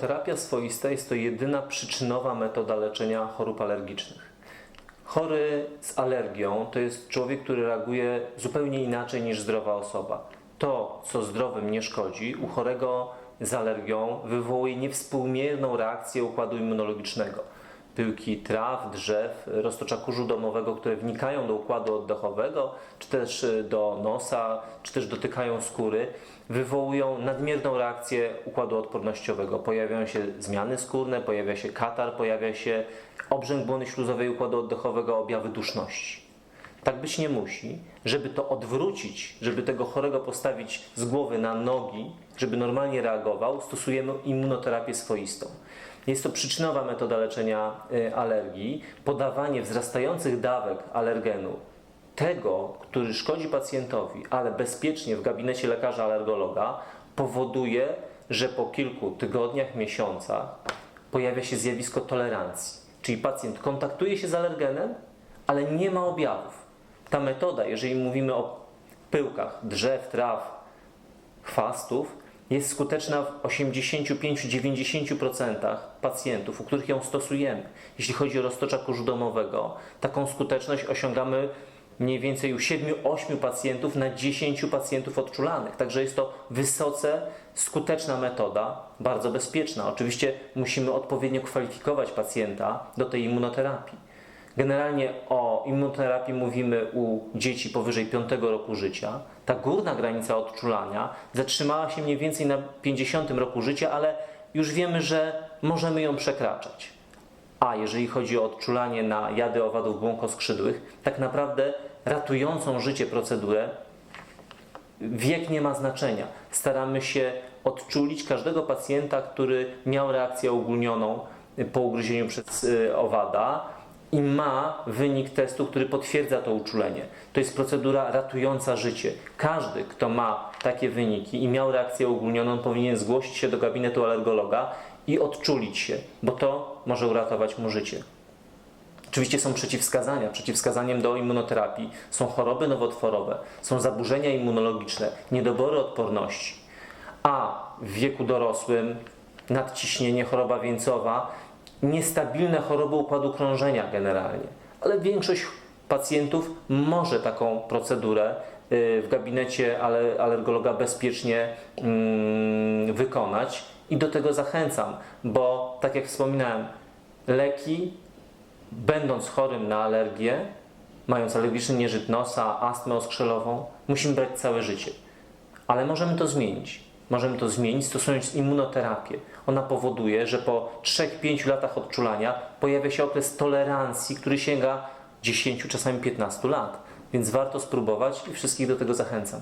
Immunoterapia swoista jest to jedyna przyczynowa metoda leczenia chorób alergicznych. Chory z alergią to jest człowiek, który reaguje zupełnie inaczej niż zdrowa osoba. To, co zdrowym nie szkodzi, u chorego z alergią wywołuje niewspółmierną reakcję układu immunologicznego. Pyłki traw, drzew, roztocza kurzu domowego, które wnikają do układu oddechowego, czy też y, do nosa, czy też dotykają skóry, wywołują nadmierną reakcję układu odpornościowego. Pojawiają się zmiany skórne, pojawia się katar, pojawia się obrzęk błony śluzowej układu oddechowego, objawy duszności. Tak być nie musi. Żeby to odwrócić, żeby tego chorego postawić z głowy na nogi, żeby normalnie reagował, stosujemy immunoterapię swoistą. Jest to przyczynowa metoda leczenia y, alergii, podawanie wzrastających dawek alergenu, tego, który szkodzi pacjentowi, ale bezpiecznie w gabinecie lekarza alergologa, powoduje, że po kilku tygodniach, miesiącach pojawia się zjawisko tolerancji. Czyli pacjent kontaktuje się z alergenem, ale nie ma objawów. Ta metoda, jeżeli mówimy o pyłkach drzew, traw, chwastów, jest skuteczna w 85-90% pacjentów, u których ją stosujemy. Jeśli chodzi o roztocza kurzu domowego, taką skuteczność osiągamy mniej więcej u 7-8 pacjentów na 10 pacjentów odczulanych. Także jest to wysoce skuteczna metoda, bardzo bezpieczna. Oczywiście musimy odpowiednio kwalifikować pacjenta do tej immunoterapii. Generalnie o immunoterapii mówimy u dzieci powyżej 5 roku życia. Ta górna granica odczulania zatrzymała się mniej więcej na 50 roku życia, ale już wiemy, że możemy ją przekraczać. A jeżeli chodzi o odczulanie na jady owadów błonkoskrzydłych, tak naprawdę ratującą życie procedurę wiek nie ma znaczenia. Staramy się odczulić każdego pacjenta, który miał reakcję ogólnioną po ugryzieniu przez y, owada i ma wynik testu, który potwierdza to uczulenie. To jest procedura ratująca życie. Każdy, kto ma takie wyniki i miał reakcję ogólnioną, powinien zgłosić się do gabinetu alergologa i odczulić się, bo to może uratować mu życie. Oczywiście są przeciwwskazania. Przeciwwskazaniem do immunoterapii są choroby nowotworowe, są zaburzenia immunologiczne, niedobory odporności. A w wieku dorosłym nadciśnienie, choroba wieńcowa, niestabilne choroby układu krążenia generalnie. Ale większość pacjentów może taką procedurę y, w gabinecie ale- alergologa bezpiecznie mm, wykonać i do tego zachęcam, bo tak jak wspominałem, leki będąc chorym na alergię, mając alergiczny nieżyt nosa, astmę oskrzelową, musimy brać całe życie. Ale możemy to zmienić. Możemy to zmienić stosując immunoterapię. Ona powoduje, że po 3-5 latach odczulania pojawia się okres tolerancji, który sięga 10, czasami 15 lat. Więc warto spróbować i wszystkich do tego zachęcam.